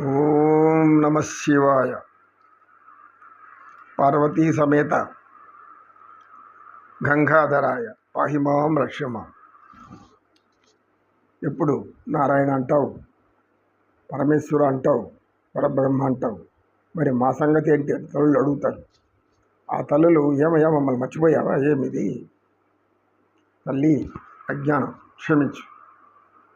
ఓం నమ శివాయ. పార్వతీ సమేత గంగాధరాయ పాహిమాం రక్షమా. ఎప్పుడు నారాయణ అంటావు పరమేశ్వర అంటావు పరబ్రహ్మ అంటావు మరి మా సంగతి ఏంటి అని తల్లులు అడుగుతారు. ఆ తల్లులు ఏమయ్యా మమ్మల్ని మర్చిపోయావా? ఏమిది? తల్లి అజ్ఞానం క్షమించు.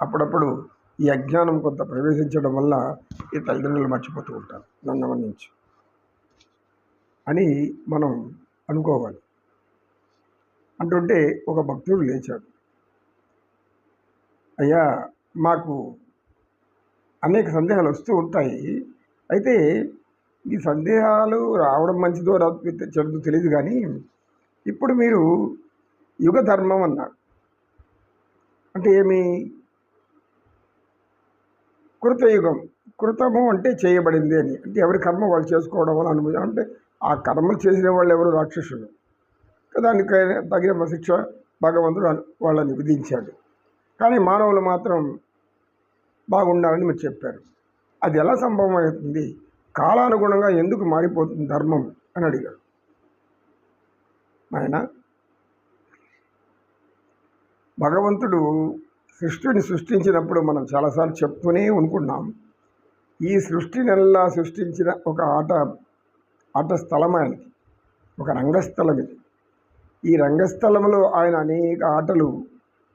అప్పుడప్పుడు ఈ అజ్ఞానం కొంత ప్రవేశించడం వల్ల ఈ తల్లిదండ్రులు మర్చిపోతూ ఉంటారు. నన్ను నుంచి అని మనం అనుకోవాలి. అంటుంటే ఒక భక్తుడు లేచాడు. అయ్యా మాకు అనేక సందేహాలు వస్తూ ఉంటాయి. అయితే ఈ సందేహాలు రావడం మంచిదో చెడుదో తెలియదు కానీ ఇప్పుడు మీరు యుగ ధర్మం అన్నారు. అంటే ఏమి? కృతయుగం. కృతము అంటే చేయబడింది అని. అంటే ఎవరి కర్మ వాళ్ళు చేసుకోవడం వల్ల అనుభవం. అంటే ఆ కర్మలు చేసిన వాళ్ళు ఎవరు? రాక్షసులు. దానికి తగిన శిక్ష భగవంతుడు వాళ్ళని విధించాడు కానీ మానవులు మాత్రం బాగుండాలని మీరు చెప్పారు. అది ఎలా సంభవం అవుతుంది కాలానుగుణంగా ఎందుకు మారిపోతుంది ధర్మం? అని అడిగాడు. ఆయన భగవంతుడు సృష్టిని సృష్టించినప్పుడు మనం చాలాసార్లు చెప్తూనే అనుకున్నాం ఈ సృష్టినెల్లా సృష్టించిన ఒక ఆట ఆట స్థలం ఆయనకి ఒక రంగస్థలం ఇది. ఈ రంగస్థలంలో ఆయన అనేక ఆటలు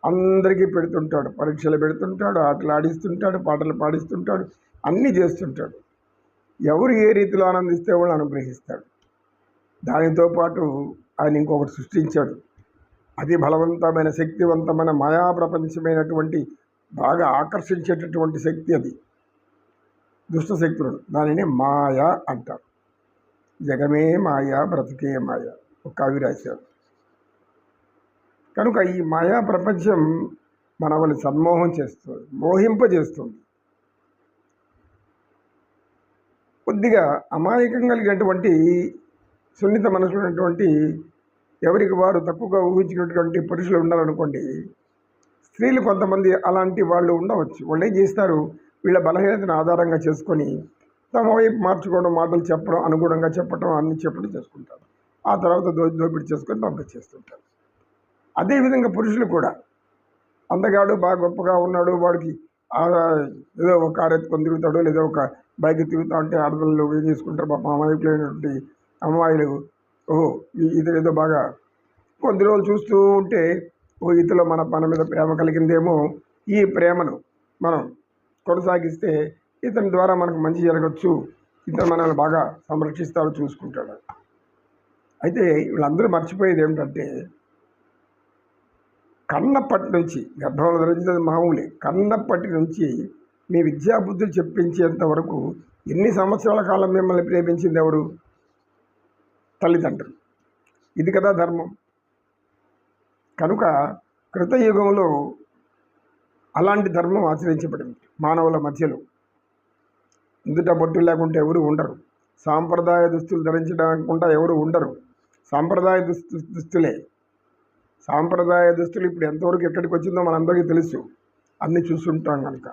అందరికీ పెడుతుంటాడు. పరీక్షలు పెడుతుంటాడు ఆటలు ఆడిస్తుంటాడు పాటలు పాడిస్తుంటాడు అన్నీ చేస్తుంటాడు. ఎవరు ఏ రీతిలో ఆనందిస్తే వాళ్ళు అనుగ్రహిస్తాడు దానితో పాటు ఆయన ఇంకొకటి సృష్టించాడు. అతి బలవంతమైన శక్తివంతమైన మాయా ప్రపంచమైనటువంటి బాగా ఆకర్షించేటటువంటి శక్తి అది. దుష్ట శక్తులు దానిని మాయ అంటారు. జగమే మాయ బ్రతికే మాయ. ఒక కవి రాశారు. కనుక ఈ మాయా ప్రపంచం మనల్ని సన్మోహం చేస్తుంది మోహింపజేస్తుంది. కొద్దిగా అమాయకం కలిగినటువంటి సున్నిత మనసున్నటువంటి ఎవరికి వారు తక్కువగా ఊహించినటువంటి పురుషులు ఉండాలనుకోండి స్త్రీలు కొంతమంది అలాంటి వాళ్ళు ఉండవచ్చు. వాళ్ళు ఏం చేస్తారు? వీళ్ళ బలహీనతను ఆధారంగా చేసుకొని తమ వైపు మార్చుకోవడం మాటలు చెప్పడం అనుగుణంగా చెప్పడం అన్ని చెప్పడం చేసుకుంటారు. ఆ తర్వాత దో దోపిడీ చేసుకొని పంపించేస్తుంటారు అదేవిధంగా పురుషులు కూడా. అందగాడు బాగా గొప్పగా ఉన్నాడు వాడికి ఆ ఏదో ఒక కారు ఎత్తుకొని తిరుగుతాడు లేదా ఒక బైక్ తిరుగుతా ఉంటే ఆడపిల్లలు ఏం చేసుకుంటారు? పాప అమాయకులైనటువంటి అమ్మాయిలు ఓహో ఈ- ఇతను ఏదో బాగా కొద్ది రోజులు చూస్తూ ఉంటే ఓ ఇతలో మన మన మీద ప్రేమ కలిగిందేమో ఈ ప్రేమను మనం కొనసాగిస్తే ఇతని ద్వారా మనకు మంచి జరగచ్చు. ఇతను మనల్ని బాగా సంరక్షిస్తాడు చూసుకుంటాడు. అయితే వీళ్ళందరూ మర్చిపోయేది ఏమిటంటే కన్నప్పటి నుంచి గర్భంలో ధరించినది మామూలే. కన్నప్పటి నుంచి మీ విద్యాబుద్ధులు చెప్పించేంత వరకు ఎన్ని సంవత్సరాల కాలం మిమ్మల్ని ప్రేమించింది ఎవరు? తల్లిదండ్రులు. ఇది కదా ధర్మం. కనుక కృతయుగంలో అలాంటి ధర్మం ఆచరించబడింది మానవుల మధ్యలో. ఇందుట బొట్టు లేకుంటే ఎవరు ఉండరు. సాంప్రదాయ దుస్తులు ధరించకుండా ఎవరు ఉండరు. సాంప్రదాయ దుస్తు దుస్తులే. సాంప్రదాయ దుస్తులు ఇప్పుడు ఎంతవరకు ఎక్కడికి వచ్చిందో మనందరికీ తెలుసు. అన్నీ చూస్తుంటాం కనుక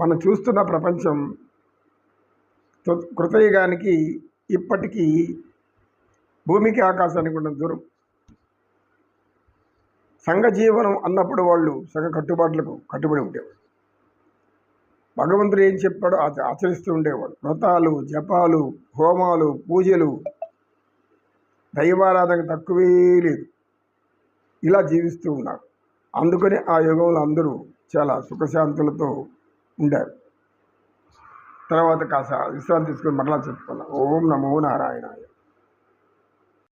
మనం చూస్తున్న ప్రపంచం కృతయుగానికి ఇప్పటికీ భూమికి ఆకాశానికి ఉన్న దూరం. సంఘ జీవనం అన్నప్పుడు వాళ్ళు సంఘ కట్టుబాట్లకు కట్టుబడి ఉండేవాడు భగవంతుడు ఏం చెప్పాడో ఆచరిస్తూ ఉండేవాడు. వ్రతాలు జపాలు హోమాలు పూజలు. దైవారాధన తక్కువే లేదు. ఇలా జీవిస్తూ ఉన్నారు. అందుకని ఆ యుగంలో అందరూ చాలా సుఖశాంతులతో ఉండారు. తర్వాత కాస్త విశ్రాంతి తీసుకొని మరలా చెప్పుకున్నాం. ఓం నమో నారాయణాయ.